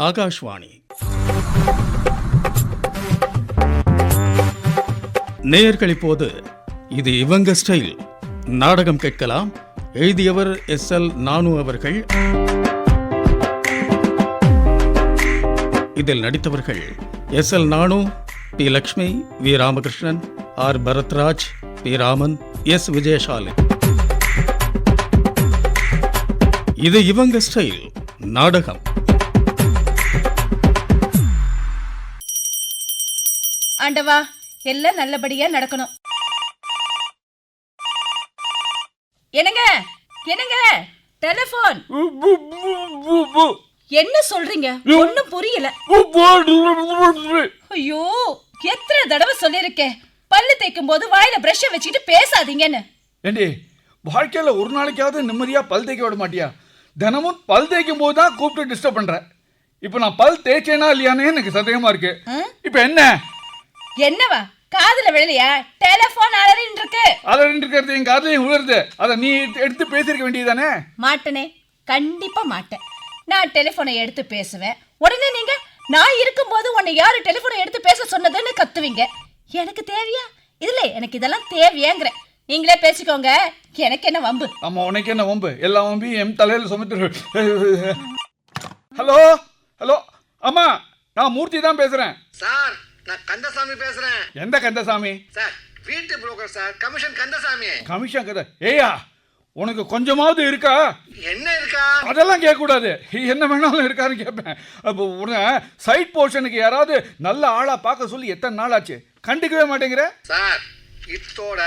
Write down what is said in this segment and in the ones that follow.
ஆகாஷ்வாணி நேயர்கள் இப்போது இது இவங்க ஸ்டைல் நாடகம் கேட்கலாம் எழுதியவர் எஸ் எல் நானு அவர்கள் இதில் நடித்தவர்கள் S L Nanu P Lakshmi V Ramakrishnan R Bharathraj P Raman S Vijayasali இது இவங்க ஸ்டைல் நாடகம் ஆண்டவா எல்லாம் நல்லபடியா நடக்கணும். என்னங்க? என்னங்க? டெலிபோன் என்ன சொல்றீங்க? ஒண்ணும் புரியல. ஐயோ எத்தனை தடவை சொல்லிருக்கேன் பல்லு தேய்க்கும் போது வாயில பிரஷ வச்சுக்கிட்டு பேசாதீங்கன்னு. ஏண்டி வாழ்க்கையில் ஒரு நாளைக்காவது நிம்மதியாக பல் தேய்க்க விட மாட்டியா? தினமும் பல் தேய்க்கும் போது தான் கூப்பிட்டு டிஸ்டர்ப் பண்ற. இப்போ நான் பல் தேய்ச்சேனா இல்லையானே எனக்கு சந்தேகமா இருக்கு? இப்போ என்ன? என்னவா? காதுல விழலையா? டெலிபோன் அலறின்னு இருக்கு ரெண்டு இருக்கிறது என் காதுலையும் உழுறது அதை நீ எடுத்து பேசியிருக்க வேண்டியதானே மாட்டனே. கண்டிப்பா மாட்டேன். நான் டெலிபோனை எடுத்து பேசுவேன். உடனே நீங்க நான் இருக்கும்போது உன்னை யாரு டெலிபோனை எடுத்து பேச சொன்னதுன்னு கத்துவீங்க. எனக்கு தேவையா? இதுல எனக்கு இதெல்லாம் தேவையாங்கிற நீங்களே பேசிக்கோங்க. எனக்கு என்ன வம்பு? ஆமா உனக்கு என்ன வம்பு? எல்லா வம்பையும் என் தலையில் சுமத்துரு. ஹலோ? ஹலோ? அம்மா நான் மூர்த்தி தான் பேசுறேன். சார் நான் கந்தசாமி பேசுறேன். எந்த கந்தசாமி? சார் வீட்டு broker sir commission Kandasamy. Commission கதை ஏயா உனக்கு கொஞ்சமாவது இருக்கா? என்ன இருக்கா? அதெல்லாம் கேட்கக்கூடாது. என்ன வேணாலும் இருக்கான்னு கேட்பேன். அப்போ உடனே சைட் போர்ஷனுக்கு யாராவது நல்ல ஆளா பார்க்க சொல்லி எத்தனை நாள் ஆச்சு? கண்டுக்கவே மாட்டேங்கிற? சார் இத்தோட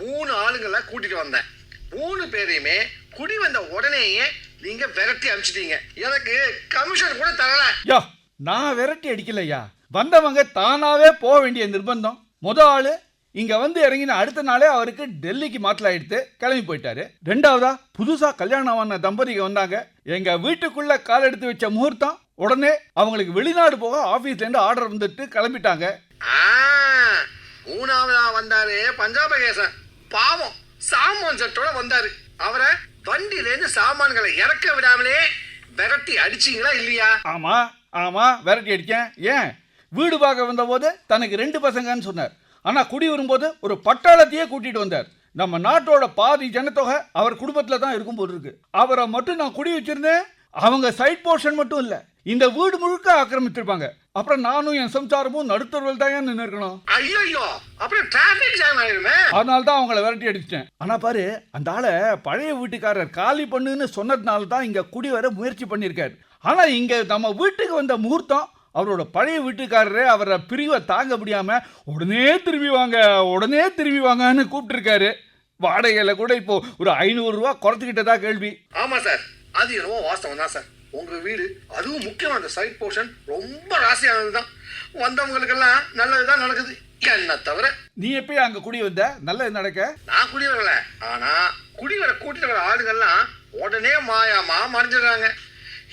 மூணு ஆளுங்களை கூட்டிட்டு வந்தேன். மூணு பேரையுமே குடி வந்த உடனேயே நீங்க விரட்டி அனுப்பிச்சிட்டீங்க எனக்கு கமிஷன் கூட தரல. யா நான் விரட்டி அடிக்கலையா? வந்தவங்க தானாவே போக வேண்டிய நிர்பந்தம். முத ஆளு இங்க வந்து இறங்கின அடுத்த நாளே அவருக்கு டெல்லிக்கு மாத்தலாயிடுத்து கிளம்பி போயிட்டாரு. ரெண்டாவதா புதுசா கல்யாணம் ஆன தம்பதிங்க வந்தாங்க. எங்க வீட்டுக்குள்ள கால் எடுத்து வச்ச முகூர்த்தம் உடனே அவங்களுக்கு வெளிநாடு போக ஆபீஸ்ல இருந்து ஆர்டர் வந்துட்டு கிளம்பிட்டாங்க. மூணாவதா வந்தாரு பஞ்சாபகேசன். பாவம் சாமான் செட்டோட வந்தாரு. அவரை வண்டியில இருந்து சாமான்களை இறக்க விடாமலே விரட்டி அடிச்சீங்களா இல்லையா? ஆமா ஆமா விரட்டி அடிக்கேன் ஏன்? வீடு பார்க்க வந்தபோது தனக்கு ரெண்டு பசங்கன்னு சொன்னார். ஆனா குடி வரும்போது ஒரு பட்டாளத்தையே கூட்டிட்டு வந்தார். நம்ம நாட்டோட பாதி ஜனத்தொகை அவர் குடும்பத்துல தான் இருக்கும் போல இருக்கு. அவரை மட்டும் நான் குடி வச்சிருந்தேன். அவங்க சைட் போர்ஷன் மட்டும் இல்ல. இந்த வீடு முழுக்க ஆக்கிரமித்திருப்பாங்க அப்புறம் நானும் என் சம்சாரமும் நடுத்தருவில் தான் நின்று இருக்கணும்? ஐயோ அப்புறம் டிராபிக் ஜாம் ஆயிருமே. அதனால தான் அவங்கள விரட்டி அடிச்சிட்டேன். ஆனா பாரு அந்த ஆளை பழைய வீட்டுக்காரர் காலி பண்ணுன்னு சொன்னதுனால தான் இங்க குடி வர முயற்சி பண்ணியிருக்காரு. ஆனா இங்க நம்ம வீட்டுக்கு வந்த முகூர்த்தம் அவரோட பழைய வீட்டுக்காரரே அவரை பிரிவை தாங்க முடியாம உடனே திரும்பி வாங்க உடனே திரும்பி வாங்கன்னு கூப்பிட்டுருக்காரு. வாடகையில கூட இப்போ ஒரு ஐநூறு ரூபா குறைச்சிக்கிட்டதா கேள்வி. ஆமா சார். அது என்னவோ வாஸ்தவம் தான் சார். உங்க வீடு அதுவும் முக்கியமான அந்த சைட் போர்ஷன் ரொம்ப ராசியானது தான். வந்தவங்களுக்கெல்லாம் நல்லதுதான் நடக்குது. என்ன தவிர? நீ எப்பயும் அங்க குடி வந்த? நல்லது நடக்க? நான் குடி வரல. ஆனா குடி வர கூட்டிட்டு வர ஆளுங்கெல்லாம் உடனே மாயாமா மறைஞ்சிடுறாங்க.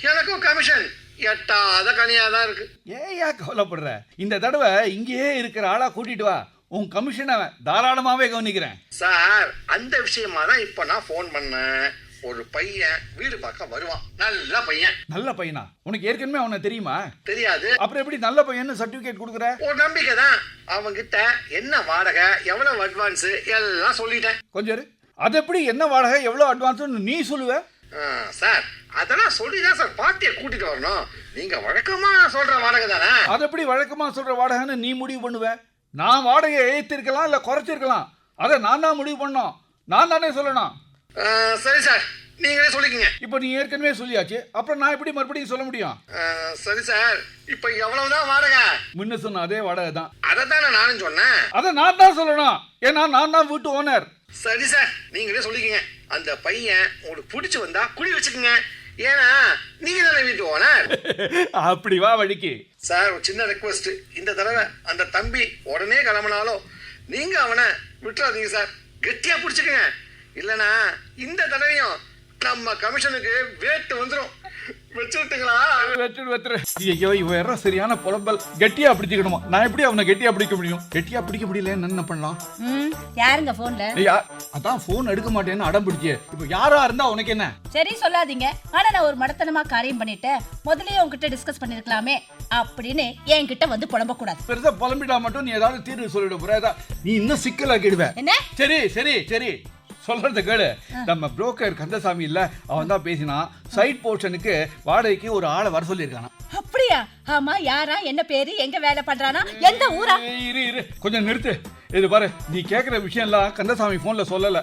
எனக்கும் கமிஷன் எட்டாத கனியா தான் இருக்கு. ஏயா கவலைப்படுற? இந்த தடவை இங்கேயே இருக்கிற ஆளா கூட்டிட்டு வா. உன் கமிஷனை தாராளமாவே கவனிக்கிறேன். சார் அந்த விஷயமா தான் இப்ப நான் ஃபோன் பண்ணேன். ஒரு பையன் வீடு பார்க்க வருவான். நல்ல பையன். நல்ல பையனா? உனக்கு ஏற்கனவே அவனை தெரியுமா? தெரியாது. அப்புறம் எப்படி நல்ல பையன்னு சர்டிபிகேட் கொடுக்குற? ஒரு நம்பிக்கை தான். அவங்கிட்ட என்ன வாடகை எவ்வளவு அட்வான்ஸ் எல்லாம் சொல்லிட்டேன். கொஞ்சம். அது எப்படி என்ன வாடகை எவ்வளோ அட்வான்ஸ்னு நீ சொல்லுவ? ஆ, சார் அதெல்லாம் சொல்லி தான் சார் பார்ட்டியை கூட்டிட்டு வரணும். நீங்க வழக்கமா சொல்ற வாடகை தானே? அது எப்படி வழக்கமா சொல்ற வாடகைன்னு நீ முடிவு பண்ணுவ? நான் வாடகையை ஏற்றிருக்கலாம் இல்லை குறைச்சிருக்கலாம்? அதை நான் தான் முடிவு பண்ணோம். நான் தானே சொல்லணும். சரி சார் நீங்களே சொல்லிக்கங்க. இப்போ நீ ஏற்கனவே சொல்லியாச்சு. அப்புறம் நான் எப்படி மறுபடியும் சொல்ல முடியும்? சரி சார் இப்போ எவ்வளவுதான் வாடகை? முன்ன சொன்ன அதே வாடகை தான். அதை தானே நானும் சொன்னேன். அதை நான் தான் சொல்லணும். ஏன்னா நான் தான் வீட்டு ஓனர் சரி சார் நீங்களே சொல்லிக்கங்க. அந்த பையன் உங்களுக்கு பிடிச்சி வந்தா குடி வச்சுக்கோங்க. ஏன்னா நீங்க தானே வீட்டு ஓனர். அப்படி வா வழிக்கு. சார் ஒரு சின்ன ரெக்வஸ்ட் இந்த தடவை அந்த தம்பி உடனே கிளம்பினாலும் நீங்க அவனை விட்டுறாதீங்க சார். கெட்டியா பிடிச்சிக்கங்க. இல்லனா இந்த தடவையும் நம்ம கமிஷனுக்கு வேட்டு வந்துடும் ஐயோ இவன் யாரோ சரியான புலம்பல். கெட்டியா பிடிச்சிக்கணுமா? நான் எப்படி அவனை கெட்டியா பிடிக்க முடியும்? கெட்டியா பிடிக்க முடியலன்னு என்ன பண்ணலாம். யாருங்க போன்ல ஐயா அதான் போன் எடுக்க மாட்டேன்னு அடம் பிடிச்சியே. இப்போ யாரா இருந்தா உனக்கு என்ன? சரி சொல்லாதீங்க. ஆனா நான் ஒரு மடத்தனமா காரியம் பண்ணிட்டேன். முதல்லயே உங்ககிட்ட டிஸ்கஸ் பண்ணிருக்கலாமே அப்படின்னு என்கிட்ட வந்து புலம்ப கூடாது பெருசா புலம்பிட்டா மட்டும் நீ ஏதாவது தீர்வு சொல்லிட போறா. நீ இன்னும் சிக்கலாக்கிடுவ. என்ன? சரி சரி சரி. சொல்றத கேளு. நம்ம புரோக்கர் கந்தசாமி இல்ல அவன் தான் பேசினான் சைட் போர்ஷனுக்கு வாடகைக்கு ஒரு ஆளை வர சொல்லியிருக்கானா. அப்படியா? ஆமா யாரா என்ன பேரு எங்க வேலை பண்றானா எந்த ஊரா? இரு இரு. கொஞ்சம் நிறுத்து. இது பாரு நீ கேக்குற விஷயம் எல்லாம் கந்தசாமி போன்ல சொல்லல.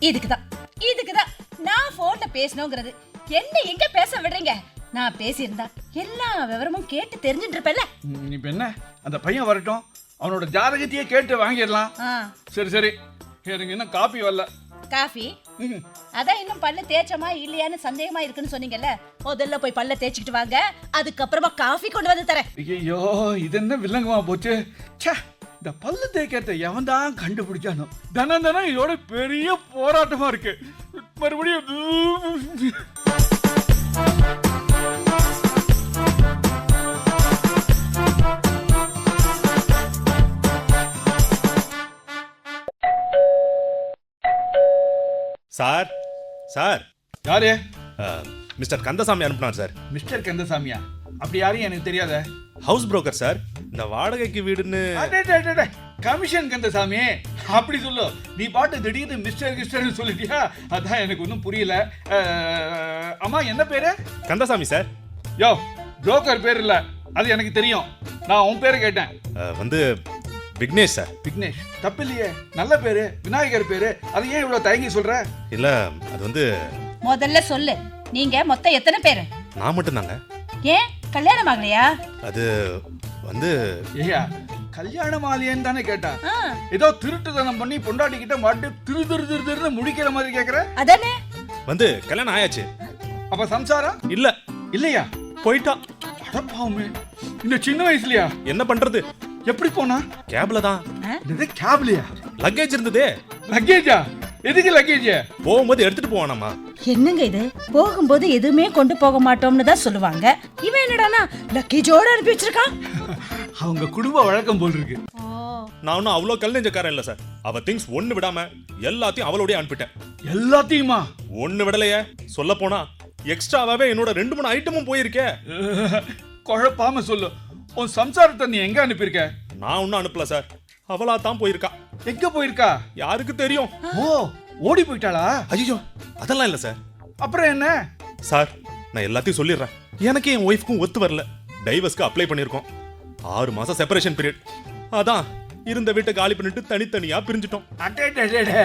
இதுக்குதான். இதுக்குதான். நான் போன்ல பேசணுங்கிறது. என்ன எங்க பேச விடுறீங்க? நான் பேசியிருந்தா எல்லா விவரமும் கேட்டு தெரிஞ்சுட்டு இருப்பேன்ல ம், இப்ப என்ன? அந்த பையன் வரட்டும். அவனோட ஜாதகத்தையே கேட்டு வாங்கிடலாம். ஆ, சரி சரி. எனக்கு இன்னும் காப்பி வரல. காஃபி. அதான் இன்னும் பல்ல தேய்ச்சமா இல்லையான்னு சந்தேகமா இருக்குன்னு சொன்னீங்கல்ல? முதல்ல போய் பல்ல தேய்ச்சிக்கிட்டு வாங்க. அதுக்கப்புறமா காஃபி கொண்டு வந்து தரேன். ஐயோ இது என்ன வில்லங்கமா போச்சு? ச்சே இந்த பல்லு தேய்க்கிறத எவன் தான் கண்டுபிடிச்சானோ? தினம் தினம் இதோட பெரிய போராட்டமா இருக்கு. மறுபடியும் சார் சார். யாரு? மிஸ்டர் கந்தசாமி அனுப்புனார் சார். மிஸ்டர் கந்தசாமியா? அப்படி யாரையும் எனக்கு தெரியாத. House broker sir. இந்த வாடகைக்கு வீடுன்னு. கமிஷன் கந்தசாமி. அப்படி சொல்லு. நீ பாட்டு திடீர்னு மிஸ்டர் கிஸ்டர்னு சொல்லிட்டியா? அதான் எனக்கு ஒன்றும் புரியல. அம்மா என்ன பேரு? கந்தசாமி சார். யோ புரோக்கர் பேர் இல்ல. அது எனக்கு தெரியும். நான் உன் பேரை கேட்டேன். வந்து விக்னேஷ் சார். விக்னேஷ். தப்பு இல்லையே நல்ல பேரு விநாயகர் பேரு. அது ஏன் இவ்வளவு தயங்கி சொல்ற? இல்ல அது வந்து முதல்ல சொல்லு. நீங்க மொத்தம் எத்தனை பேரு? நான் மட்டும்தாங்க. ஏன்? கல்யாணம் ஆகலையா? அது வந்து ஏயா கல்யாணம் ஆலியன்னு தானே கேட்டா ஆ, ஏதோ திருட்டுத்தனம் பண்ணி பொண்டாட்டி கிட்ட மாட்டு திரு திரு திரு திருன்னு முடிக்கிற மாதிரி கேக்குற? அதானே? வந்து கல்யாணம் ஆயாச்சு. அப்ப சம்சாரம்? இல்ல. இல்லையா? போயிட்டா அடப்பாவுமே இந்த சின்ன வயசுலயா? என்ன பண்றது? எப்படி போனா? கேப்ல தான். இது கேப்லயா லக்கேஜ் இருந்ததே. லக்கேஜா எதுக்கு லக்கேஜ் போகும்போது எடுத்துட்டு போவானாமா என்னங்க இது? போகும்போது எதுவுமே கொண்டு போக மாட்டோம்னு தான் சொல்லுவாங்க. இவன் என்னடானா லக்கேஜோட அனுப்பி வச்சிருக்கான் அவங்க குடும்ப வழக்கம் போல் இருக்கு. நான் ஒன்றும் அவ்வளோ கல் நெஞ்சக்காரன் இல்லை சார். அவ திங்ஸ் ஒன்று விடாம எல்லாத்தையும் அவளோடய அனுப்பிட்டேன். எல்லாத்தையுமா? ஒன்று விடலையே. சொல்ல போனா எக்ஸ்ட்ராவாவே என்னோட ரெண்டு மூணு ஐட்டமும் போயிருக்கே. குழப்பாம சொல்லு. உன் சம்சாரத்தை நீ எங்க அனுப்பியிருக்க? நான் ஒன்றும் அனுப்பல சார். அவளா தான் போயிருக்கா. எங்க போயிருக்கா? யாருக்கு தெரியும்? ஓ ஓடி போயிட்டாளா? ஐயோ அதெல்லாம் இல்லை சார். அப்புறம் என்ன? சார் நான் எல்லாத்தையும் சொல்லிடுறேன். எனக்கு என் ஒய்ஃப்க்கும் ஒத்து வரல. டைவர்ஸ்க்கு அப்ளை பண்ணியிருக்கோம். ஆறு மாசம் செப்பரேஷன் பீரியட் அதான் இருந்த வீட்டை காலி பண்ணிட்டு தனித்தனியா பிரிஞ்சிட்டோம். அடேடேடே,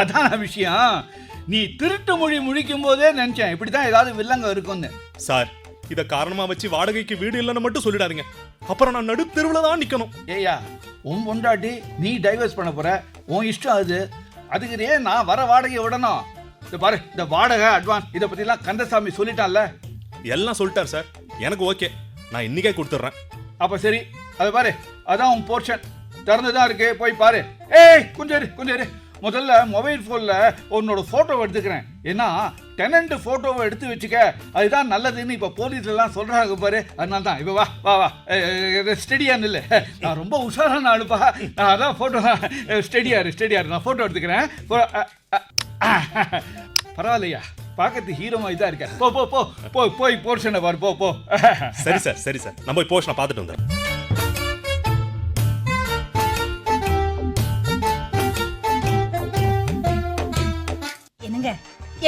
அதான் விஷயம். நீ திருட்டு மொழி முழிக்கும் போதே நினைச்சேன். இப்படிதான் ஏதாவது வில்லங்க இருக்கும்னு. சார் இத காரணமா வச்சு வாடகைக்கு வீடு இல்லைன்னு மட்டும் சொல்லிடாதீங்க. அப்புறம் நான் நடு தெருவுல தான் நிக்கணும். ஏய்யா உன் பொண்டாட்டி நீ டைவர்ஸ் பண்ண போற உன் இஷ்டம் அது. அதுக்கு ஏன் நான் வர வாடகையை விடணும்? இந்த பாரு இந்த வாடகை அட்வான்ஸ் இதை பத்திலாம் கந்தசாமி சொல்லிட்டான்ல. எல்லாம் சொல்லிட்டார் சார். எனக்கு ஓகே. நான் இன்னைக்கே கொடுத்துட்றேன். அப்ப சரி அதை பாரு அதான் உன் போர்ஷன் திறந்துதான் இருக்கு போய் பாரு. ஏய் கொஞ்சம் இரு கொஞ்சம் இரு. முதல்ல மொபைல் ஃபோன்ல உன்னோட போட்டோவை எடுத்துக்கிறேன். ஏன்னா டெனண்ட் போட்டோவை எடுத்து வச்சுக்க. அதுதான் நல்லதுன்னு இப்போ போலீஸ் எல்லாம் சொல்றாங்க பாரு. அதனால தான் இப்போ வா வா வா. ஸ்டெடியா நில்லு. நான் ரொம்ப உஷாரான அனுப்பா. நான் அதான் போட்டோ ஸ்டெடியாரு ஸ்டெடியாரு நான் போட்டோ எடுத்துக்கிறேன். பரவாயில்லையா? பார்க்கறது ஹீரோ மாதிரி தான் இருக்க. போ போ போ. போய் போய் போர்ஷனை பாரு. போ போ. சரி சார் சரி சார். நம்ம போய் போஷனை பார்த்துட்டு வந்துடுறேன். என்னங்க?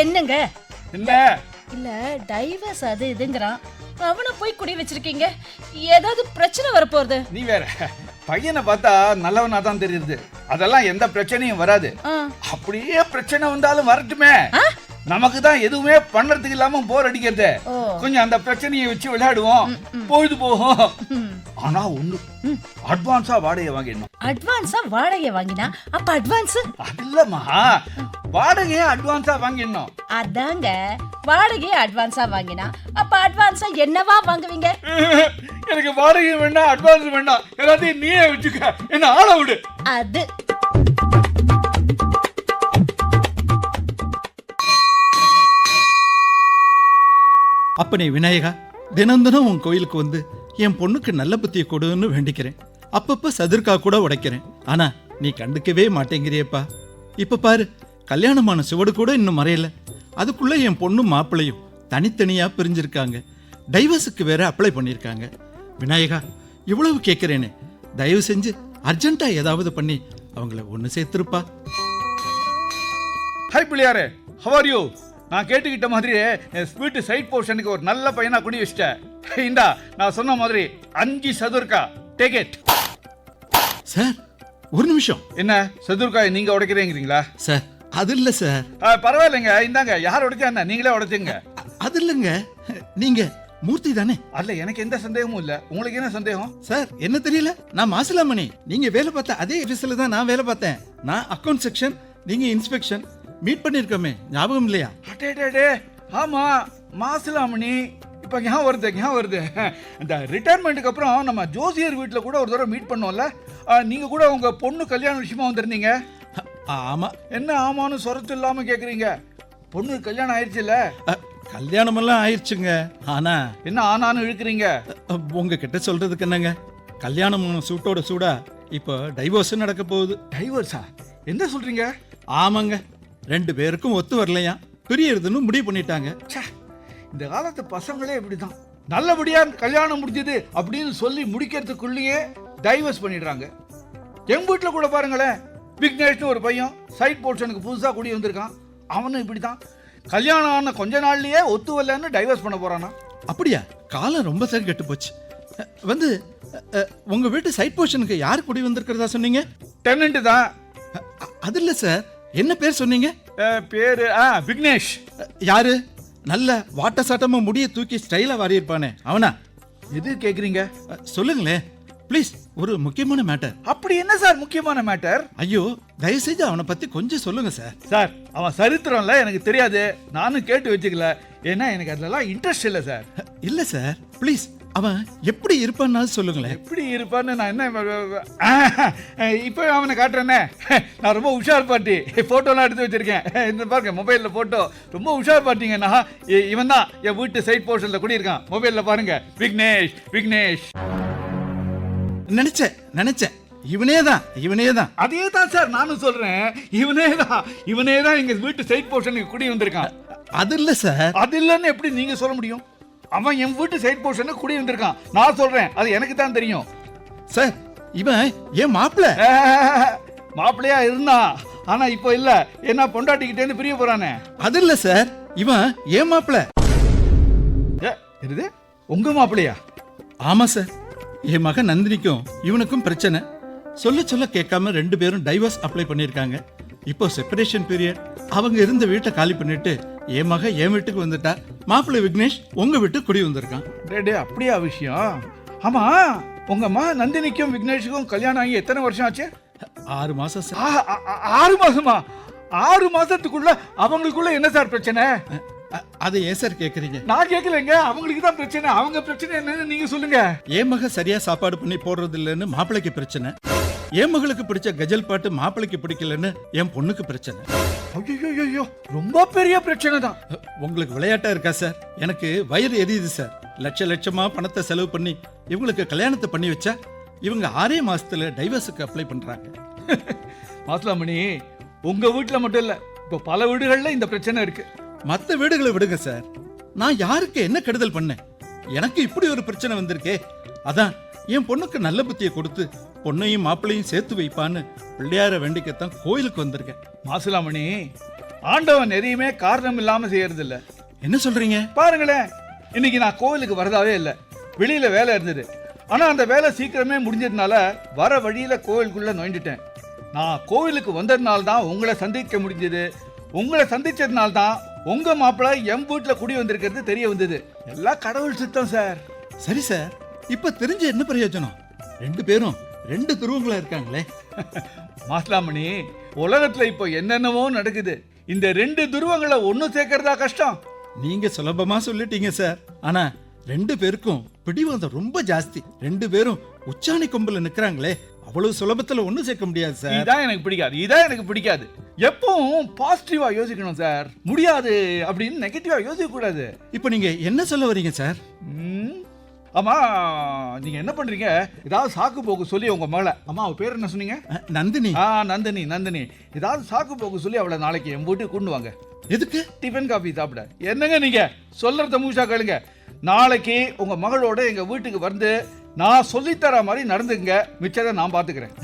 என்னங்க? என்ன இல்ல டைவர்ஸ் அது இதுங்கிறான். அவனை போய் குடி வச்சிருக்கீங்க. ஏதாவது பிரச்சனை வரப்போகுது. நீ வேற. பையனை பார்த்தா நல்லவனா தான் தெரியுது. அதெல்லாம் எந்த பிரச்சனையும் வராது. அப்படியே பிரச்சனை வந்தாலும் வரட்டுமே. நமக்கு தான் எதுவுமே பண்றதுக்கு இல்லாம போர் அடிக்கிறது. கொஞ்சம் அந்த பிரச்சனையை வச்சு விளையாடுவோம். பொழுது போகும். ஆனா ஒண்ணு. அட்வான்ஸா வாடகை வாங்கிடணும். அட்வான்ஸா வாடகை வாங்கினா? அப்ப அட்வான்ஸ் இல்லம்மா. வாடகையை அட்வான்ஸா வாங்கிடணும். அதாங்க வாடகையை அட்வான்ஸா வாங்கினா அப்ப அட்வான்ஸா என்னவா வாங்குவீங்க? எனக்கு வாடகை வேண்டாம் அட்வான்ஸ் வேண்டாம் எல்லாத்தையும் நீயே வச்சுக்க. என்ன ஆள விடு. அது. அப்பனே விநாயகா தினம் தினம் உன் கோயிலுக்கு வந்து என் பொண்ணுக்கு நல்ல புத்தியை கொடுன்னு வேண்டிக்கிறேன். அப்பப்ப சதுர்க்கா கூட உடைக்கிறேன். ஆனா நீ கண்டுக்கவே மாட்டேங்கிறியப்பா. இப்ப பாரு கல்யாணமான சுவடு கூட இன்னும் மறையல. அதுக்குள்ள என் பொண்ணும் மாப்பிள்ளையும் தனித்தனியா பிரிஞ்சிருக்காங்க. டைவர்ஸுக்கு வேற அப்ளை பண்ணியிருக்காங்க. விநாயகா இவ்வளவு கேட்கிறேனே. தயவு செஞ்சு அர்ஜென்ட்டா ஏதாவது பண்ணி அவங்கள ஒன்று சேர்த்துருப்பா. ஹாய் பிள்ளையாரே ஹவர் யூ நான் கேட்டுக்கிட்ட மாதிரியே என் வீட்டு சைட் போர்ஷனுக்கு ஒரு நல்ல பையனா குடி வச்சிட்டேன். இந்தா நான் சொன்ன மாதிரி அஞ்சு சதுர்க்கா. டேக் இட் சார் ஒரு நிமிஷம். என்ன சதுர்க்காய் நீங்க உடைக்கிறீங்கிறீங்களா? சார். அது இல்லை சார் பரவாயில்லைங்க. இந்தாங்க. யார் உடைச்சா என்ன? நீங்களே உடைச்சுங்க அது இல்லைங்க. நீங்க மூர்த்தி தானே? அல்ல எனக்கு எந்த சந்தேகமும் இல்ல. உங்களுக்கு என்ன சந்தேகம்? சார் என்ன தெரியல? நான் மாசிலாமணி. நீங்க வேலை பார்த்த அதே ஆஃபீஸில் தான் நான் வேலை பார்த்தேன். நான் அக்கவுண்ட் செக்ஷன் நீங்க இன்ஸ்பெக்ஷன் மீட் பண்ணியிருக்கோமே. ஞாபகம் இல்லையா? அடே. ஆமா மாசிலாமணி. இப்ப ஞாபகம் வருது ஞாபகம் வருது. இந்த ரிட்டையர்மெண்ட்டுக்கு அப்புறம் நம்ம ஜோசியர் வீட்டில் கூட ஒரு தடவை மீட் பண்ணோம்ல. ஆ, நீங்க கூட உங்க பொண்ணு கல்யாண விஷயமா வந்திருந்தீங்க? ஆமா. என்ன ஆமான்னு சொரத்து இல்லாம கேக்குறீங்க? பொண்ணு கல்யாணம் ஆயிடுச்சுல்ல அ, கல்யாணமெல்லாம் ஆயிடுச்சுங்க. ஆனா என்ன ஆனான்னு இழுக்கிறீங்க? உங்ககிட்ட சொல்றதுக்கு என்னங்க? கல்யாணம் சூட்டோட சூடா இப்போ டைவோர்ஸ் நடக்க போகுது. டைவர்ஸா? என்ன சொல்றீங்க? ஆமாங்க. ரெண்டு பேருக்கும் ஒத்து வரலையா? பிரியறதுன்னு முடிவு பண்ணிட்டாங்க. இந்த காலத்து பசங்களே இப்படிதான். நல்லபடியா கல்யாணம் முடிஞ்சது அப்படின்னு சொல்லி முடிக்கிறதுக்குள்ளேயே டைவர்ஸ் பண்ணிடுறாங்க. எங்க வீட்டில் கூட பாருங்களேன் விக்னேஷ்னு ஒரு பையன் சைட் போர்ஷனுக்கு புதுசாக குடி வந்திருக்கான். அவனும் இப்படி தான் கல்யாணம் ஆன கொஞ்ச நாள்லயே ஒத்து வரலன்னு டைவர்ஸ் பண்ண போறானா? அப்படியா? காலம் ரொம்ப சரி கெட்டு போச்சு. வந்து உங்க வீட்டு சைட் போர்ஷனுக்கு யார் குடி வந்திருக்கிறதா சொன்னீங்க? டெனண்ட் தான். அது இல்ல சார். என்ன பேர் சொன்னீங்க? பேரு ஆ விக்னேஷ். யாரு? நல்ல வாட்ட சாட்டமா முடிய தூக்கி ஸ்டைலா வாரி இருப்பானே அவனா? எது கேக்குறீங்க? அ, சொல்லுங்களேன். ப்ளீஸ் ஒரு முக்கியமான மேட்டர் அப்படி என்ன சார் முக்கியமான மேட்டர் ஐயோ தயவு செஞ்சு அவனை பத்தி கொஞ்சம் சொல்லுங்க சார். சார் அவன் சரித்திரம்ல எனக்கு தெரியாது. நானும் கேட்டு வச்சுக்கல. ஏன்னா எனக்கு அதுலலாம் இன்ட்ரெஸ்ட் இல்லை சார். இல்ல சார் ப்ளீஸ் அவன் எப்படி இருப்பான்னு சொல்லுங்களேன். எப்படி இருப்பான்னு நான் என்ன இப்போ அவனை காட்டுறேனே. நான் ரொம்ப உஷார் பாட்டி. ஃபோட்டோலாம் எடுத்து வச்சிருக்கேன். இந்த பாருங்க மொபைலில் ஃபோட்டோ ரொம்ப உஷார் பாட்டிங்கண்ணா இவன் தான் என் வீட்டு சைட் போர்ஷனில் குடியிருக்கான். மொபைலில் பாருங்க. விக்னேஷ் விக்னேஷ். நினைச்சேன் நினைச்சேன். இவனே தான் இவனே தான் அதே தான் சார் நானும் சொல்றேன். இவனே தான் இவனே தான் எங்க வீட்டு சைட் போர்ஷனுக்கு குடி வந்திருக்கான். அது இல்ல சார். அது இல்லைன்னு எப்படி நீங்க சொல்ல முடியும்? அவன் என் வீட்டு சைட் போர்ஷனுக்கு குடி வந்திருக்கான். நான் சொல்றேன் அது எனக்கு தான் தெரியும். சார் இவன் ஏன் மாப்பிள்ள மாப்பிள்ளையா இருந்தான் ஆனா இப்போ இல்ல. என்ன பொண்டாட்டிக்கிட்டேன்னு பிரிய போறானே? அது இல்ல சார் இவன் ஏன் மாப்பிள்ள ஏ, என்னது? உங்க மாப்பிள்ளையா? ஆமா சார். என் மகன் நந்தினிக்கும் இவனுக்கும் பிரச்சனை. சொல்ல சொல்ல கேட்காம ரெண்டு பேரும் டைவர்ஸ் அப்ளை பண்ணிருக்காங்க இப்போ செப்பரேஷன் பீரியட் அவங்க இருந்த வீட்டை காலி பண்ணிட்டு என் மக என் வீட்டுக்கு வந்துட்டா. மாப்பிள்ளை விக்னேஷ் உங்க வீட்டுக்கு குடி வந்திருக்கான். டே, அப்படியா விஷயம்? ஆமா உங்க அம்மா நந்தினிக்கும் விக்னேஷுக்கும் கல்யாணம் ஆகி எத்தனை வருஷம் ஆச்சு? ஆறு மாசம் சார். ஆறு மாசமா? ஆறு மாசத்துக்குள்ள அவங்களுக்குள்ள என்ன சார் பிரச்சனை? அதை ஏன் சார் கேக்குறீங்க? நான் கேட்கலங்க அவங்களுக்கு தான் பிரச்சனை. அவங்க பிரச்சனை என்னன்னு நீங்க சொல்லுங்க. என் மக சரியா சாப்பாடு பண்ணி போடுறது இல்லைன்னு மாப்பிள்ளைக்கு பிரச்சனை? என் மகளுக்கு பிடிச்ச கஜல் பாட்டு மாப்பிள்ளைக்கு பிடிக்கலன்னு என் பொண்ணுக்கு பிரச்சனை? ஐயோ ரொம்ப பெரிய பிரச்சனை தான். உங்களுக்கு விளையாட்டா இருக்கா சார்? எனக்கு வயிறு எரியுது சார். லட்ச லட்சமா பணத்தை செலவு பண்ணி இவங்களுக்கு கல்யாணத்தை பண்ணி வச்சா இவங்க ஆறே மாசத்துல டைவர்ஸுக்கு அப்ளை பண்றாங்க. மாசலாமணி உங்க வீட்டுல மட்டும் இல்ல இப்போ பல வீடுகள்ல இந்த பிரச்சனை இருக்கு. மத்த வீடுகளை விடுங்க சார். நான் யாருக்கு என்ன கெடுதல் பண்ணேன்? எனக்கு இப்படி ஒரு பிரச்சனை வந்திருக்கே. அதான் என் பொண்ணுக்கு நல்ல புத்தியை கொடுத்து பொண்ணையும் மாப்பிள்ளையும் சேர்த்து வைப்பான்னு பிள்ளையார வேண்டிக்கத்தான் கோயிலுக்கு வந்திருக்கேன். மாசிலாமணி ஆண்டவன் எதையுமே காரணம் இல்லாம செய்யறது இல்ல என்ன சொல்றீங்க? பாருங்களேன் இன்னைக்கு நான் கோவிலுக்கு வரதாவே இல்லை. வெளியில வேலை இருந்தது. ஆனா அந்த வேலை சீக்கிரமே முடிஞ்சதுனால வர வழியில கோவிலுக்குள்ள நுழைஞ்சிட்டேன் நான் கோவிலுக்கு வந்ததுனால தான் உங்களை சந்திக்க முடிஞ்சது. உங்களை சந்திச்சதுனால தான் உங்க மாப்பிள்ளை என் வீட்டுல குடி வந்திருக்கிறது தெரிய வந்தது. எல்லாம் கடவுள் சித்தம் சார். சரி சார். இப்ப தெரிஞ்ச என்ன பிரயோஜனம்? ரெண்டு பேரும் ரெண்டு துருவங்களா இருக்காங்களே. மாஸ்லாமணி உலகத்துல இப்போ என்னென்னவோ நடக்குது. இந்த ரெண்டு துருவங்களை ஒண்ணு சேர்க்கறதா கஷ்டம். நீங்க சுலபமா சொல்லிட்டீங்க சார். ஆனா ரெண்டு பேருக்கும் பிடிவாதம் ரொம்ப ஜாஸ்தி. ரெண்டு பேரும் உச்சாணி கொம்புல நிக்கிறாங்களே அவ்வளவு சுலபத்துல ஒண்ணும் சேர்க்க முடியாது சார் இதான் எனக்கு பிடிக்காது. இதான் எனக்கு பிடிக்காது. எப்பவும் பாசிட்டிவா யோசிக்கணும் சார் முடியாது அப்படின்னு நெகட்டிவா யோசிக்க கூடாது இப்போ நீங்க என்ன சொல்ல வரீங்க சார் ம். ஆமா நீங்க என்ன பண்றீங்க? ஏதாவது சாக்கு போக்கு சொல்லி உங்க மகளை. அம்மா அவ பேர் என்ன சொன்னீங்க? நந்தினி. ஆ நந்தினி நந்தினி. ஏதாவது சாக்கு போக்கு சொல்லி அவளை நாளைக்கு என் வீட்டுக்கு கொண்டு வாங்க. எதுக்கு? டிஃபன் காஃபி சாப்பிட. என்னங்க நீங்க? சொல்றத முழுசா கேளுங்க. நாளைக்கு உங்க மகளோட எங்க வீட்டுக்கு வந்து நான் சொல்லித்தர மாதிரி நடந்துங்க மிச்சத்தை நான் பாத்துக்கிறேன்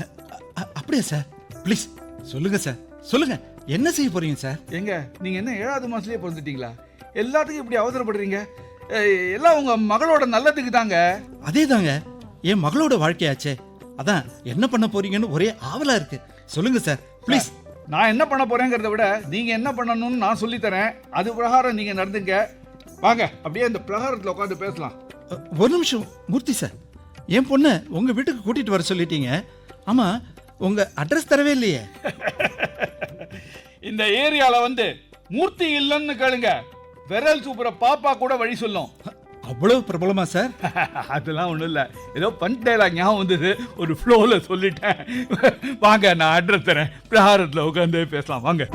அ, அப்படியா சார்? ப்ளீஸ் சொல்லுங்க சார். சொல்லுங்க. என்ன செய்ய போறீங்க சார்? எங்க நீங்க என்ன ஏழாவது மாசத்துலயே பிறந்துட்டீங்களா? எல்லாத்துக்கும் இப்படி அவசரப்படுறீங்க எல்லாம் உங்க மகளோட நல்லதுக்கு தாங்க. அதே தாங்க என் மகளோட வாழ்க்கையாச்சே அதான் என்ன பண்ண போறீங்கன்னு ஒரே ஆவலா இருக்கு. சொல்லுங்க சார். ப்ளீஸ் நான் என்ன பண்ண போறேங்கிறத விட நீங்க என்ன பண்ணணும்னு நான் சொல்லி தரேன் அது பிரகாரம் நீங்க நடந்துங்க. வாங்க அப்படியே இந்த பிரகாரத்துல உட்காந்து பேசலாம். ஒரு நிமிஷம் மூர்த்தி சார். என் பொண்ணை உங்க வீட்டுக்கு கூட்டிட்டு வர சொல்லிட்டீங்க. ஆமா உங்க அட்ரஸ் தரவே இல்லையே. இந்த ஏரியால வந்து மூர்த்தி இல்லைன்னு கேளுங்க. விரல் சூப்பர பாப்பா கூட வழி சொல்லும். அவ்வளவு பிரபலமா சார்? அதெல்லாம் ஒண்ணும் இல்ல. ஏதோ பஞ்ச் டைலாக் ஞாபகம் வந்தது. ஒரு ஃப்ளோல சொல்லிட்டேன். வாங்க நான் அட்ரஸ் தரேன். பிரகாரத்துல உட்காந்து பேசலாம். வாங்க.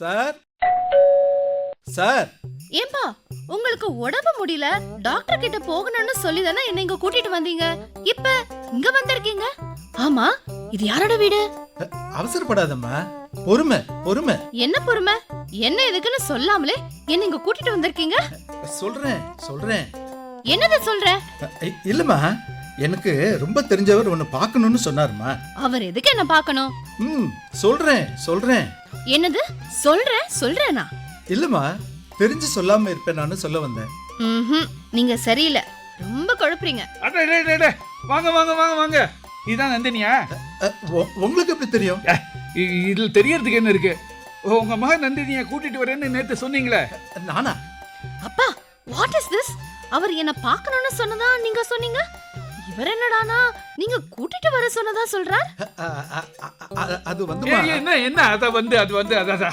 சார்? சார்? ஏன்பா உங்களுக்கு உடம்பு முடியல டாக்டர் கிட்ட போகணும்னு சொல்லி தானே என்ன இங்க கூட்டிட்டு வந்தீங்க? இப்ப இங்க வந்திருக்கீங்க? ஆமா இது யாரோட வீடு? அவசரப்படாதம்மா. பொறுமை பொறுமை. என்ன பொறுமை? என்ன எதுக்குன்னு சொல்லாமலே என்ன இங்க கூட்டிட்டு வந்திருக்கீங்க? சொல்றேன் சொல்றேன். என்னது சொல்ற? இல்லம்மா. எனக்கு ரொம்ப தெரிஞ்சவர் ஒன்னு பார்க்கணும்னு சொன்னாருமா அவர் எதுக்கு என்ன பார்க்கணும்? ம் சொல்றேன் சொல்றேன். என்னது? சொல்றேன் சொல்றேனா? இல்லம்மா தெரிஞ்சு சொல்லாம இருப்பேன் நான் சொல்ல வந்தேன். ம்ஹும். நீங்க சரியில்லை. ரொம்ப குழப்புறீங்க. அட, டே, டே, டே. வாங்க வாங்க வாங்க வாங்க. இதான் நந்தினியா? அ, உ- உங்களுக்கு எப்படி தெரியும்? இ- இதுல தெரியறதுக்கு என்ன இருக்கு? உங்க மகன் நந்தினியை கூட்டிட்டு வரேன்னு நேத்து சொன்னீங்களே. நானா? அப்பா வாட் இஸ் திஸ் அவர் என்ன பார்க்கணும்னு சொன்னதா நீங்க சொன்னீங்க? இவர் என்னடானா? நீங்க கூட்டிட்டு வர சொன்னதா சொல்றார்? அது ஏ, வந்துமா என்ன என்ன? அத வந்து அது வந்து அத அத-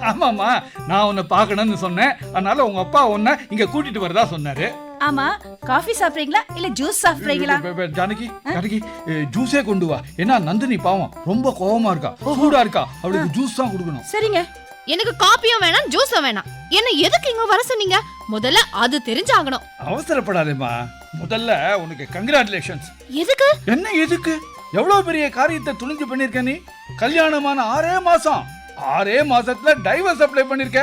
ஆமாமா நான் உன்னை பார்க்கணும்னு சொன்னேன். அதனால உங்க அப்பா உன்னை இங்க கூட்டிட்டு வரதா சொன்னாரு. ஆமா காஃபி சாப்பிடுறீங்களா? இல்ல ஜூஸ் சாப்பிடுறீங்களா? ஜானகி ஜானகி ஜூஸே கொண்டு வா. ஏன்னா நந்தினி பாவம் ரொம்ப கோவமா இருக்கா. சூடா இருக்கா. அவளுக்கு ஜூஸ் தான் கொடுக்கணும். சரிங்க. எனக்கு காப்பியும் வேணாம் ஜூஸும் வேணாம். என்ன எதுக்கு இங்க வர சொன்னீங்க? முதல்ல அது தெரிஞ்சாகணும். அவசரப்படாதேம்மா. முதல்ல உனக்கு கங்க்ராச்சுலேஷன்ஸ் எதுக்கு? என்ன எதுக்கு? எவ்வளவு பெரிய காரியத்தை துணிஞ்சு பண்ணிருக்க நீ? கல்யாணமான ஆறே மாசம். ஆறே மாசத்துல டைவர்ஸ் அப்ளை பண்ணிருக்க.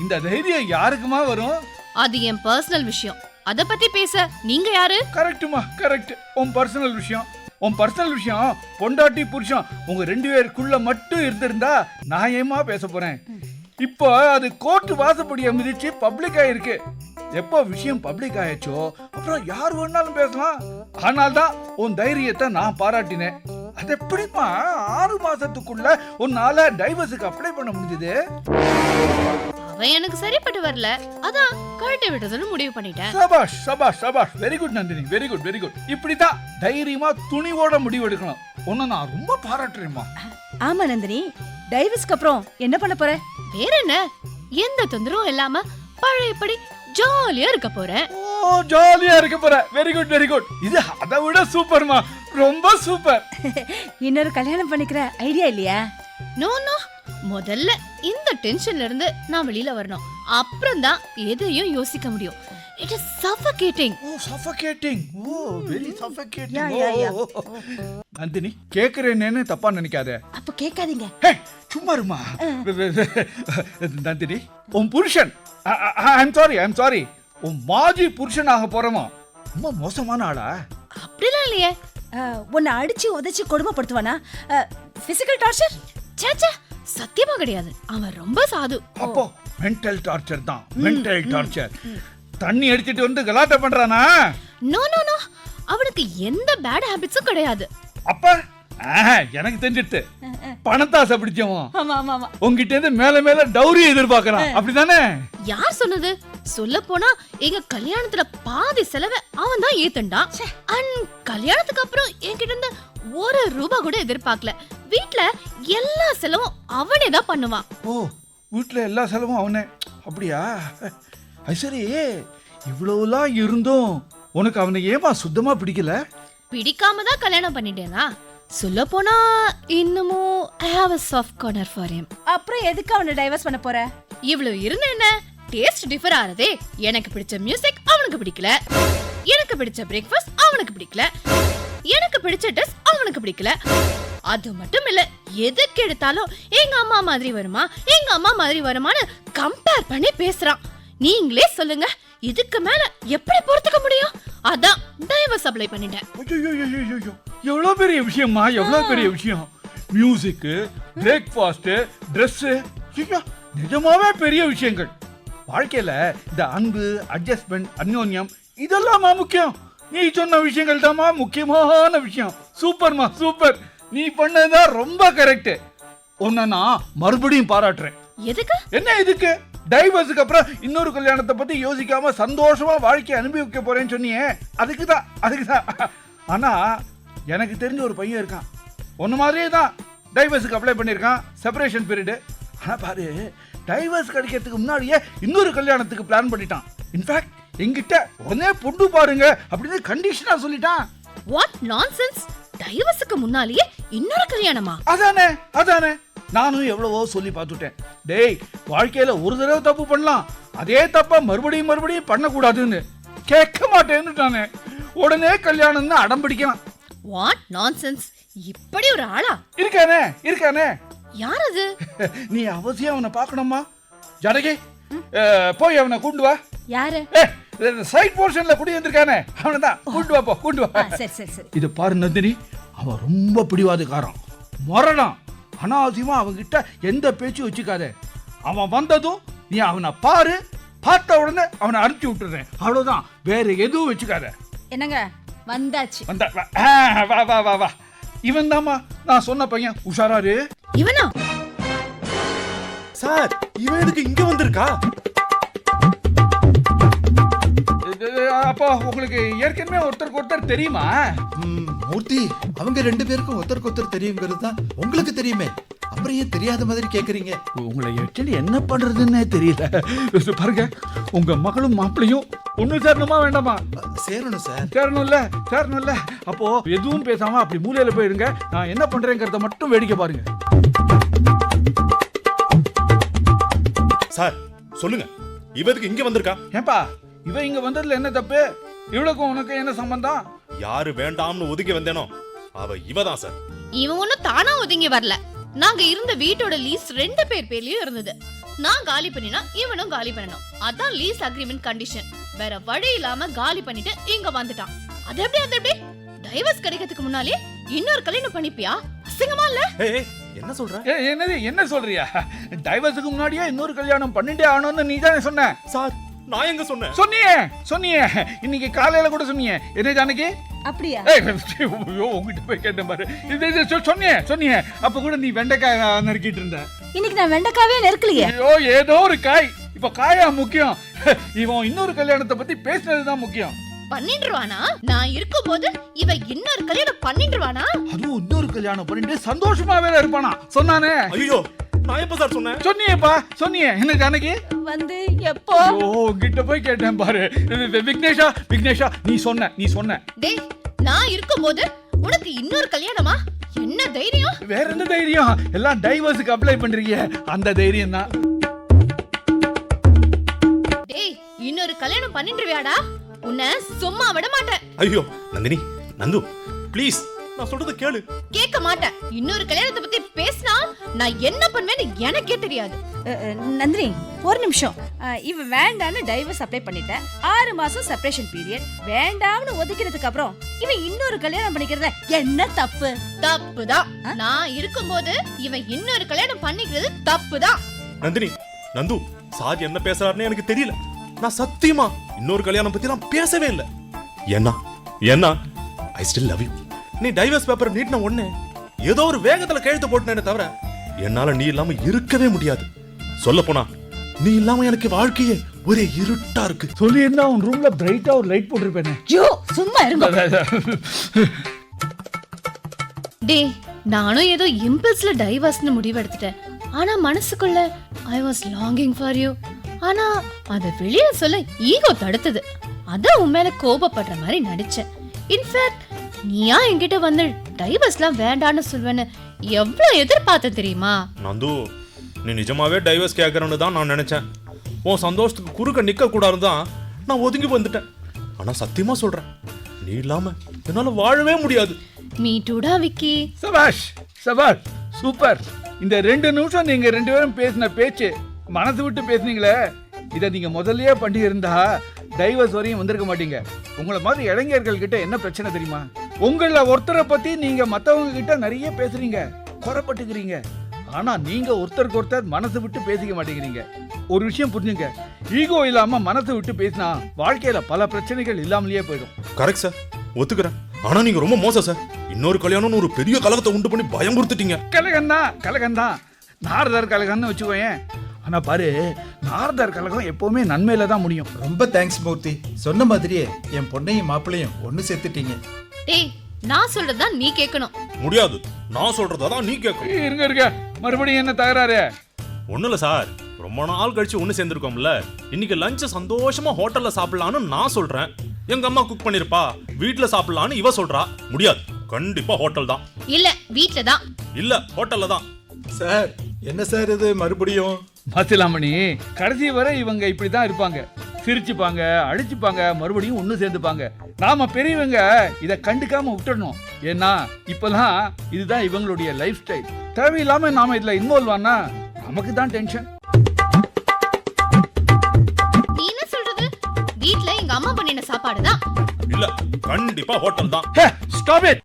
இந்த தைரியம் யாருக்குமா வரும்? அது என் பர்சனல் விஷயம். அத பத்தி பேச. நீங்க யாரு? கரெக்ட்டுமா கரெக்ட் உன் பர்சனல் விஷயம். உன் பர்சனல் விஷயம் பொண்டாட்டி புருஷன். உங்க ரெண்டு பேருக்குள்ள மட்டும் இருந்திருந்தா நான் ஏமா பேச போறேன்? இப்போ அது கோர்ட் வாசப்படியை மிதிச்சு பப்ளிக் ஆயிருக்கு. எப்போ விஷயம் பப்ளிக் ஆயிடுச்சோ அப்புறம் யார் வேணாலும் பேசலாம். ஆனால் தான் உன் தைரியத்தை நான் பாராட்டினேன். அது எப்படிம்மா ஆறு மாசத்துக்குள்ள உன்னால டைவர்ஸுக்கு அப்ளை பண்ண முடிஞ்சது? அவன் எனக்கு சரிப்பட்டு வரல. அதான் கழட்டி விடுறதுன்னு முடிவு பண்ணிட்டேன். சபாஷ் சபாஷ் சபாஷ். Very good Nandhini. Very good very good இப்படிதான் தைரியமா துணிவோட முடிவு எடுக்கணும். உன்னை நான் ரொம்ப பாராட்டுறேம்மா. ஆமா நந்தினி. டைவர்ஸ்க்கு அப்புறம் என்ன பண்ண போற? வேற என்ன? எந்த தொந்தரவும் இல்லாம பழையபடி ஜாலியா இருக்க போறேன் ஓ ஜாலியா இருக்க போற. வெரி குட் வெரி குட் இது அதை விட சூப்பர்மா ரொம்ப சூப்பர் இன்னொரு கல்யாணம் பண்ணிக்கிற ஐடியா இல்லையா? நோ நோ முதல்ல இந்த டென்ஷன்ல இருந்து நான் வெளியில வரணும். அப்புறம் தான் எதையும் யோசிக்க முடியும். It is suffocating oh suffocating oh very suffocating yeah. Nandhini கேக்குறேன்னு தப்பா நினைக்காத. அப்ப கேட்காதீங்க. சும்மா இருமா. நந்தினி உன் புருஷன். ஐம் சாரி ஐம் சாரி உன் மாஜி புருஷனாக போறவன். ரொம்ப மோசமான ஆளா? அப்படிலாம் இல்லையே. உன்னை அடிச்சு உதைச்சு கொடுமைப்படுத்துவானா? பிசிக்கல் டார்ச்சர் சேச்சே சத்தியமா கிடையாது. அவன் ரொம்ப சாது. அப்போ மென்டல் டார்ச்சர் தான். மென்டல் டார்ச்சர் தண்ணி அடிச்சிட்டு வந்து கலாட்டா பண்றானா? நோ நோ நோ அவனுக்கு எந்த பேட் ஹாபிட்ஸும் கிடையாது. அப்ப? ஆஹா, எனக்கு தெரிஞ்சிட்டு. பணத்தாசை பிடிச்சவன். ஆமா ஆமா ஆமா. உங்ககிட்ட இருந்து மேல மேல டௌரி எதிர்பார்க்கறான். அப்படிதானே? யார் சொன்னது? சொல்ல போனா எங்க கல்யாணத்துல பாதி செலவை அவன் தான் ஏத்துண்டான். அண்ட் கல்யாணத்துக்கு அப்புறம் என்கிட்ட இருந்து ஒரு ரூபா கூட எதிர்பார்க்கல. வீட்ல எல்லா செலவும் அவனே தான் பண்ணுவான். ஓ வீட்டுல எல்லா செலவும் அவனே. அப்படியா? அது சரி இவ்வளவுலாம் இருந்தும் உனக்கு அவனை ஏமா சுத்தமா பிடிக்கல? பிடிக்காம தான் கல்யாணம் பண்ணிட்டேனா? சொல்ல போனா இன்னமும் I have a soft corner for him. அப்புறம் எதுக்கு அவனை டைவர்ஸ் பண்ண போற? இவ்வளவு இருந்த என்ன? டேஸ்ட் டிஃபர் ஆறதே. எனக்கு பிடிச்ச மியூசிக் அவனுக்கு பிடிக்கல. எனக்கு பிடிச்ச பிரேக்ஃபாஸ்ட் அவனுக்கு பிடிக்கல. எனக்கு பிடிச்ச ட்ரெஸ் அவனுக்கு பிடிக்கல. அது மட்டும் இல்ல எதுக்கு எடுத்தாலும் எங்க அம்மா மாதிரி வருமா? எங்க அம்மா மாதிரி வருமான்னு கம்பேர் பண்ணி பேசுறான். நீங்களே சொல்லுங்க. இதுக்கு மேல எப்படி பொறுத்துக்க முடியும்? அதான் டைவர்ஸ் அப்ளை பண்ணிட்டேன். எவ்வளோ பெரிய விஷயம்மா? எவ்வளோ பெரிய விஷயம்? மியூசிக்கு பிரேக்ஃபாஸ்ட்டு ட்ரெஸ்ஸு நிஜமாவே பெரிய விஷயங்கள். வாழ்க்கையில இந்த அன்பு அட்ஜஸ்ட்மெண்ட் அந்யோன்யம் இதெல்லாமா முக்கியம். நீ சொன்ன விஷயங்கள் தாம்மா முக்கியமான விஷயம். சூப்பர்மா சூப்பர் நீ பண்ணதுதான் ரொம்ப கரெக்ட் உன்னை நான் மறுபடியும் பாராட்டுறேன். எதுக்கு? என்ன இதுக்கு? டைவர்ஸுக்கு அப்புறம் இன்னொரு கல்யாணத்தை பத்தி யோசிக்காம சந்தோஷமா வாழ்க்கையை அனுபவிக்க போறேன்னு சொன்னியே. அதுக்கு தான் அதுக்கு தான் ஆனா எனக்கு தெரிஞ்ச ஒரு பையன் இருக்கான். ஒன்று மாதிரியே தான் டைவர்ஸுக்கு அப்ளை பண்ணியிருக்கான். செப்பரேஷன் பீரியடு ஆனா பாரு டைவர்ஸ் கிடைக்கிறதுக்கு முன்னாடியே இன்னொரு கல்யாணத்துக்கு பிளான் பண்ணிட்டான். இன்ஃபேக்ட் எங்கிட்ட உடனே பொண்ணு பாருங்க அப்படின்னு கண்டிஷனா சொல்லிட்டான். வாட் நான்சென்ஸ் டைவர்ஸுக்கு முன்னாலேயே இன்னொரு கல்யாணமா? அதானே அதானே. நானும் எவ்வளவோ சொல்லி பார்த்துட்டேன். டேய் வாழ்க்கையில ஒரு தடவை தப்பு பண்ணலாம். அதே தப்ப மறுபடியும் மறுபடியும் பண்ணக்கூடாதுன்னு கேட்க மாட்டேன்னுட்டானே. உடனே கல்யாணம்னு அடம் பிடிக்கிறான் வாட் நான்சென்ஸ் இப்படி ஒரு ஆளா? இருக்கானே இருக்கானே. யார் அது? நீ அவசியம் அவனை பார்க்கணுமா? ஜனகி போய் அவனை கூண்டு வா. யாரு? சைட் போர்ஷன்ல குடி வந்திருக்கானே. அவனை தான் கூண்டு வா போ கூண்டு வா சரி சரி சரி. இது பாரு நந்தினி அவன் ரொம்ப பிடிவாதக்காரன். முரணான். அனாவசியமா அவன்கிட்ட எந்த பேச்சும் வச்சுக்காத. அவன் வந்ததும் நீ அவனை பாரு பார்த்த உடனே அவனை அனுப்பிச்சு விட்டுறேன். அவ்வளவுதான். வேற எதுவும் வச்சுக்காத. என்னங்க? வந்தாச்சு. வந்த வா ஆ, வா வா வா வா. இவன் தாம்மா நான் சொன்ன பையன். உஷாராரு? இவனா? சார் இவன் எதுக்கு இங்க வந்திருக்கா? அப்போ உங்களுக்கு ஏற்கனவே ஒருத்தருக்கு ஒருத்தர் தெரியுமா? ம், மூர்த்தி அவங்க ரெண்டு பேருக்கும் ஒருத்தருக்கு ஒருத்தர் தெரியுங்கிறது தான் உங்களுக்கு தெரியுமே. அப்புறம் ஏன் தெரியாத மாதிரி கேக்குறீங்க? உங்களை ஆக்சுவலி என்ன பண்றதுன்னே தெரியல. பாருங்க உங்க மகளும் மாப்பிளையும் ஒண்ணு சேரணுமா வேண்டாமா? சேரணும் சார். சேரணும்ல சேரணும்ல. அப்போ எதுவும் பேசாம அப்படி மூலையில போயிருங்க. நான் என்ன பண்றேங்கிறத மட்டும் வேடிக்கை பாருங்க. சார் சொல்லுங்க. இவ எதுக்கு இங்க வந்திருக்கா? ஏன்பா இவ இங்க வந்ததுல என்ன தப்பு? இவளுக்கும் உனக்கு என்ன சம்பந்தம்? யாரு வேண்டாம்னு ஒதுக்கி வந்தேனோ? அவ இவ தான் சார். இவன் ஒண்ணும் தானா ஒதுங்கி வரல. நாங்க இருந்த வீட்டோட லீஸ் ரெண்டு பேர் பேர்லயும் இருந்தது. நான் காலி பண்ணினா இவனும் காலி பண்ணணும். அதான் லீஸ் அக்ரிமெண்ட் கண்டிஷன் வேற வழி இல்லாம காலி பண்ணிட்டு இங்க வந்துட்டான். அது எப்படி அது எப்படி? டைவர்ஸ் கிடைக்கிறதுக்கு முன்னாலே இன்னொரு கல்யாணம் பண்ணிப்பியா? அசிங்கமா இல்ல? என்ன சொல்ற? ஏ, என்னது? என்ன சொல்றியா? டைவர்ஸுக்கு முன்னாடியே இன்னொரு கல்யாணம் பண்ணிட்டே ஆகணும்னு நீ தானே சொன்ன? சார் நான் எங்க சொன்னேன்? சொன்னியே சொன்னியே. இன்னைக்கு காலையில கூட சொன்னியே. என்ன ஜானகி? அப்படியா? ஏய், ஐயோ உங்ககிட்ட போய் கேட்டேன் பாரு. இது சொன்னியே சொன்னியே. அப்ப கூட நீ வெண்டைக்காய் நறுக்கிட்டு இருந்த. இன்னைக்கு நான் வெண்டைக்காவே நெருக்கலையே ஐயோ ஏதோ ஒரு காய். இப்ப காயா முக்கியம். இவன் இன்னொரு கல்யாணத்தை பத்தி பேசுனதுதான் முக்கியம். பண்ணிடுவானா நான் இருக்கும்போது இவ இன்னொரு கல்யாணம் பண்ணிடுவானா அதுவும் இன்னொரு கல்யாணம் பண்ணிட்டு சந்தோஷமாவே இருப்பானா. சொன்னானே. ஐயோ நான் எப்ப சார் சொன்னேன்? சொன்னியேப்பா சொன்னியே. என்ன ஜானகி வந்து எப்போ? ஓ கிட்ட போய் கேட்டேன் பாரு. விக்னேஷா விக்னேஷா நீ சொன்ன நீ சொன்ன. டேய் நான் இருக்கும்போது உனக்கு இன்னொரு கல்யாணமா? என்ன தைரியம்? வேற என்ன தைரியம்? எல்லாம் டைவர்ஸுக்கு அப்ளை பண்றீங்க. அந்த தைரியம் தான். டேய் இன்னொரு கல்யாணம் பண்ணிடுவியாடா உன்னை சும்மா விட மாட்டேன். ஐயோ நந்தினி நந்து ப்ளீஸ் நான் சொல்றத கேளு. கேட்க மாட்டேன். இன்னொரு கல்யாணத்தை பத்தி பேசினா நான் என்ன பண்ணுவேன்னு எனக்கே தெரியாது. நந்தினி ஒரு நிமிஷம். இவ வேண்டான்னு டைவர்ஸ் அப்ளை பண்ணிட்டேன் ஆறு மாசம் செப்பரேஷன் பீரியட் வேண்டாம்னு ஒதுக்கினதுக்கு அப்புறம் இவன் இன்னொரு கல்யாணம் பண்ணிக்கிறத என்ன தப்பு? தப்புதான். நான் இருக்கும்போது இவன் இன்னொரு கல்யாணம் பண்ணிக்கிறது தப்புதான். நந்தினி நந்து சார் என்ன பேசுறாருன்னு எனக்கு தெரியல. நான் சத்தியமா இன்னொரு கல்யாணம் பத்தி நான் பேசவே இல்லை. என்ன என்ன ஐ ஸ்டில் லவ் யூ நீ டைவர்ஸ் பேப்பர் நீட்டின உடனே ஏதோ ஒரு வேகத்துல கழுத்து போட்டேனே தவிர என்னால நீ இல்லாம இருக்கவே முடியாது. சொல்ல போனா நீ இல்லாம எனக்கு வாழ்க்கையே ஒரே இருட்டா இருக்கு. சொல்லியிருந்தா உன் ரூம்ல பிரைட்டா ஒரு லைட் போட்டிருப்பேனே. ஐயோ சும்மா இருங்க. டேய் நானும் ஏதோ இம்பல்ஸ்ல டைவர்ஸ்னு முடிவு எடுத்துட்டேன். ஆனா மனசுக்குள்ள I was longing for you ஆனா அத வெளிய சொல்ல ஈகோ தடுத்தது. அதான் உன் மேல கோபப்படுற மாதிரி நடிச்சேன். இன்ஃபேக்ட் நீயா என்கிட்ட வந்து டைவர்ஸ்லாம் வேண்டான்னு சொல்வேன்னு எவ்வளவு எதிர்பார்த்த தெரியுமா? நந்து நீ நிஜமாவே டைவர்ஸ் கேட்கறன்னு தான் நான் நினைச்சேன். உன் சந்தோஷத்துக்கு குறுக்க நிக்க கூடாதுன்னு தான் நான் ஒதுங்கி வந்துட்டேன். ஆனா சத்தியமா சொல்றேன் நீ இல்லாம என்னால வாழவே முடியாது. மீ டூடா விக்கி. சபாஷ் சபாஷ் சூப்பர். இந்த ரெண்டு நிமிஷம் நீங்க ரெண்டு பேரும் பேசின பேச்சு மனசு விட்டு பேசுனீங்களே. இதை நீங்க முதல்லயே பண்ணி இருந்தா டைவர்ஸ் வரையும் வந்திருக்க மாட்டீங்க. உங்களை மாதிரி இளைஞர்கள் கிட்ட என்ன பிரச்சனை தெரியுமா? உங்கள ஒருத்தரை பத்தி நீங்க மத்தவங்க கிட்ட நிறைய பேசுறீங்க குறைப்பட்டுக்கிறீங்க ஆனா நீங்க ஒருத்தருக்கு ஒருத்தர் மனசு விட்டு பேசிக்க மாட்டேங்கிறீங்க. ஒரு விஷயம் புரிஞ்சுங்க. ஈகோ இல்லாம மனசு விட்டு பேசினா வாழ்க்கையில பல பிரச்சனைகள் இல்லாமலேயே போயிடும். கரெக்ட் சார் ஒத்துக்கிறேன். ஆனா நீங்க ரொம்ப மோசம் சார் இன்னொரு கல்யாணம்னு ஒரு பெரிய கலகத்தை உண்டு பண்ணி பயம் கொடுத்துட்டீங்க கலகம் தான் கலகம் தான் நாரதர் கலகம்னு வச்சுக்கோயேன். ஆனா பாரு நாரதர் கலகம் எப்பவுமே நன்மையில தான் முடியும். ரொம்ப தேங்க்ஸ் மூர்த்தி. சொன்ன மாதிரியே என் பொண்ணையும் மாப்பிளையும் ஒன்று சேர்த்துட்டீங்க. டேய் நான் சொல்றதுதான் நீ கேட்கணும் முடியாது. நான் சொல்றதான் நீ கேட்கும் இருங்க இருங்க. மறுபடியும் என்ன தகராறு? ஒண்ணும் இல்ல சார். ரொம்ப நாள் கழிச்சு ஒண்ணு சேர்ந்திருக்கோம்ல. இன்னைக்கு லஞ்ச சந்தோஷமா ஹோட்டல்ல சாப்பிடலாம்னு நான் சொல்றேன். எங்க அம்மா குக் பண்ணிருப்பா. வீட்ல சாப்பிடலாம்னு இவ சொல்றா. முடியாது. கண்டிப்பா ஹோட்டல் தான். இல்ல வீட்ல தான். இல்ல ஹோட்டல்ல தான். சார் என்ன சார் இது? மறுபடியும்? மசிலாமணி கடைசி வரை இவங்க இப்படிதான் இருப்பாங்க. சிரிச்சுப்பாங்க அடிச்சுப்பாங்க மறுபடியும் ஒண்ணு சேர்ந்துப்பாங்க. நாம பெரியவங்க இத கண்டுக்காம விட்டுடணும் ஏன்னா இப்பதான் இதுதான் இவங்களுடைய லைஃப் ஸ்டைல் தேவையில்லாம நாம இதுல இன்வால்வ் ஆனா நமக்கு தான் டென்ஷன் நீ என்ன சொல்றது? வீட்ல எங்க அம்மா பண்ணின சாப்பாடு தான். இல்ல கண்டிப்பா ஹோட்டல் தான். ஸ்டாப் இட்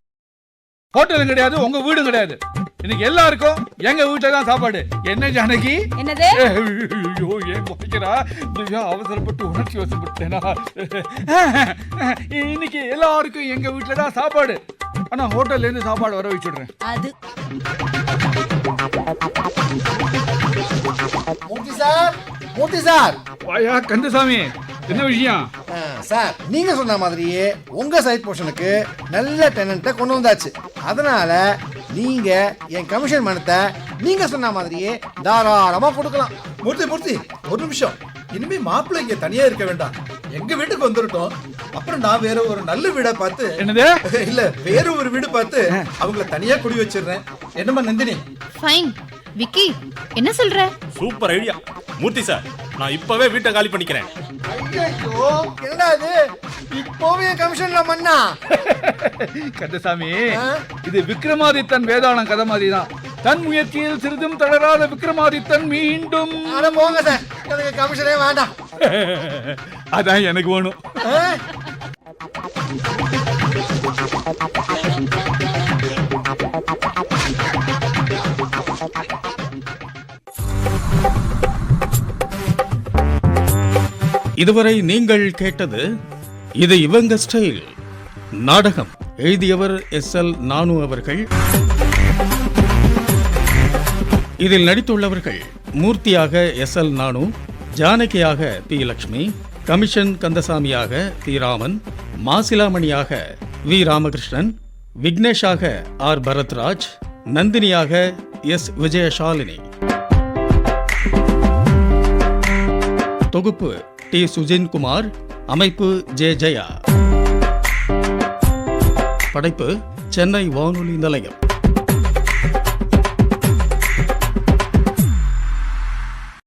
ஹோட்டலும் கிடையாது உங்க வீடும் கிடையாது. இன்னைக்கு எல்லாருக்கும் எங்க வீட்டுல தான் சாப்பாடு. என்ன ஜானகி? என்னது? ஐயோ ஏன் அவசரப்பட்டு உணர்ச்சி வசப்பட்டேனா இன்னைக்கு எல்லாருக்கும் எங்க வீட்டுல தான் சாப்பாடு. ஆனா ஹோட்டல்ல இருந்து சாப்பாடு வர வச்சுடுறேன். அது. Murthy sir Murthy sir. வாயா கந்தசாமி என்ன விஷயம்? சார் நீங்க சொன்ன மாதிரியே உங்க சைட் போர்ஷனுக்கு நல்ல டெனண்ட்டை கொண்டு வந்தாச்சு. அதனால நீங்க என் கமிஷன் பணத்தை நீங்க சொன்ன மாதிரியே தாராளமா கொடுக்கலாம். மூர்த்தி மூர்த்தி ஒரு நிமிஷம். இனிமே மாப்பிள்ளை இங்க தனியா இருக்க வேண்டாம். எங்க வீட்டுக்கு வந்துருட்டோம் அப்புறம் நான் வேற ஒரு நல்ல வீடா பார்த்து என்னது? இல்ல வேற ஒரு வீடு பார்த்து அவங்கள தனியா குடி வச்சிடுறேன். என்னம்மா நந்தினி? ஃபைன் விக்கி என்ன சொல்ற? சூப்பர் ஐடியா மூர்த்தி சார் நான் இப்பவே வீட்டை காலி பண்ணிக்கிறேன். ஐயோ என்னடா இது? இப்போவே கமிஷன்ல மண்ணா கந்தசாமி? இது விக்ரமாதித்தன் வேதாளம் கதை மாதிரி தான் தன் முயற்சியில் சிறிதும் தளராத விக்ரமாதித்தன் மீண்டும். ஆனா போங்க சார் எனக்கு கமிஷனே வேண்டாம். அதான் எனக்கு வேணும். இதுவரை நீங்கள் கேட்டது இது இவங்க ஸ்டைல். நாடகம். எழுதியவர் எஸ் எல் நானு அவர்கள். இதில் நடித்துள்ளவர்கள் மூர்த்தியாக எஸ் எல் நானு ஜானகியாக பி லக்ஷ்மி கமிஷன் கந்தசாமியாக பி ராமன் மாசிலாமணியாக வி ராமகிருஷ்ணன் விக்னேஷாக ஆர் பரத்ராஜ் நந்தினியாக எஸ் விஜயசாலினி. தொகுப்பு டி சுஜின்குமார் அமைப்பு ஜே ஜெயா. படைப்பு சென்னை வானொலி நிலையம்.